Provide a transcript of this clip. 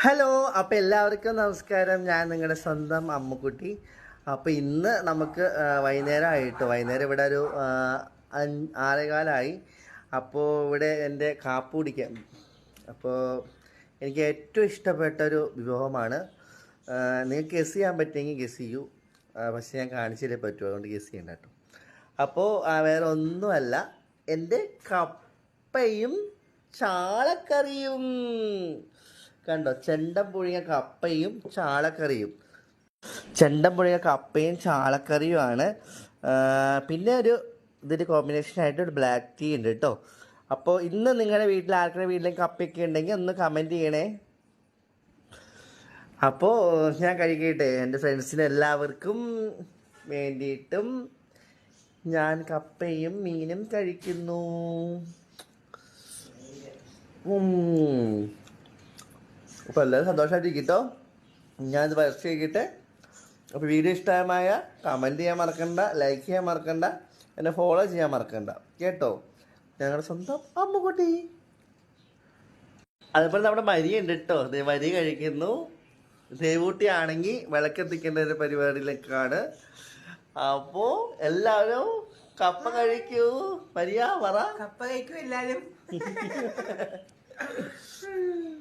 Hello അപ്പോൾ എല്ലാവർക്കും നമസ്കാരം. ഞാൻ നിങ്ങളുടെ സ്വന്തം അമ്മുക്കുട്ടി. അപ്പോൾ ഇന്ന് നമുക്ക് വൈകുന്നേരം ആയിട്ട് വൈകുന്നേരം ഇവിടെ ഒരു ആറേകാലമായി അപ്പോൾ ഇവിടെ എന്റെ കാപ്പ് കുടിക്കാം അപ്പോൾ എനിക്ക് ഏറ്റവും ഇഷ്ടപ്പെട്ട ഒരു വിഭവമാണ് നിങ്ങൾക്ക് ഗസ് ചെയ്യാൻ പറ്റുമെങ്കിൽ ഗസ് ചെയ്യൂ. പക്ഷേ ഞാൻ കാണിച്ചില്ലേ പറ്റൂ അതുകൊണ്ട് ഗസ് ചെയ്യണ്ട കേട്ടോ. അപ്പോൾ വേറെ ഒന്നുമല്ല. എന്റെ കപ്പയും ചാളക്കറിയും. കണ്ടോ? ചെണ്ടം പുഴുങ്ങിയ കപ്പയും ചാളക്കറിയും. ചെണ്ടം പുഴുങ്ങിയ കപ്പയും ചാളക്കറിയുമാണ് പിന്നെ ഒരു ഇതിന്റെ കോമ്പിനേഷൻ ആയിട്ട് ഒരു ബ്ലാക്ക് ടീ ഉണ്ട് കേട്ടോ അപ്പോൾ ഇന്ന് നിങ്ങളുടെ വീട്ടിൽ ആർക്കുടെ വീട്ടിലേക്ക് കപ്പയൊക്കെ ഉണ്ടെങ്കിൽ ഒന്ന് കമന്റ് ചെയ്യണേ. അപ്പോൾ ഞാൻ കഴിക്കട്ടെ. എന്റെ ഫ്രണ്ട്സിന് എല്ലാവർക്കും വേണ്ടിയിട്ടും ഞാൻ കപ്പയും മീനും കഴിക്കുന്നു. അപ്പോൾ എല്ലാവരും സന്തോഷമായിട്ടിരിക്കട്ടോ ഞാനിത് വയസ്സ് കഴിക്കട്ടെ അപ്പോൾ വീഡിയോ ഇഷ്ടമായ കമന്റ് ചെയ്യാൻ മറക്കണ്ട ലൈക്ക് ചെയ്യാൻ മറക്കണ്ട എന്നെ ഫോളോ ചെയ്യാൻ മറക്കണ്ട. കേട്ടോ? ഞങ്ങളുടെ സ്വന്തം അമ്മുകുട്ടി അതുപോലെ നമ്മുടെ മരി ഉണ്ട് കേട്ടോ മരി കഴിക്കുന്നു. ദേവൂട്ടി ആണെങ്കിൽ വിളക്കെത്തിക്കേണ്ട ഒരു പരിപാടിയിലേക്കാണ്. അപ്പോൾ എല്ലാവരും കപ്പ കഴിക്കൂ. മരിയ പറ. കപ്പ കഴിക്കൂ എല്ലാരും.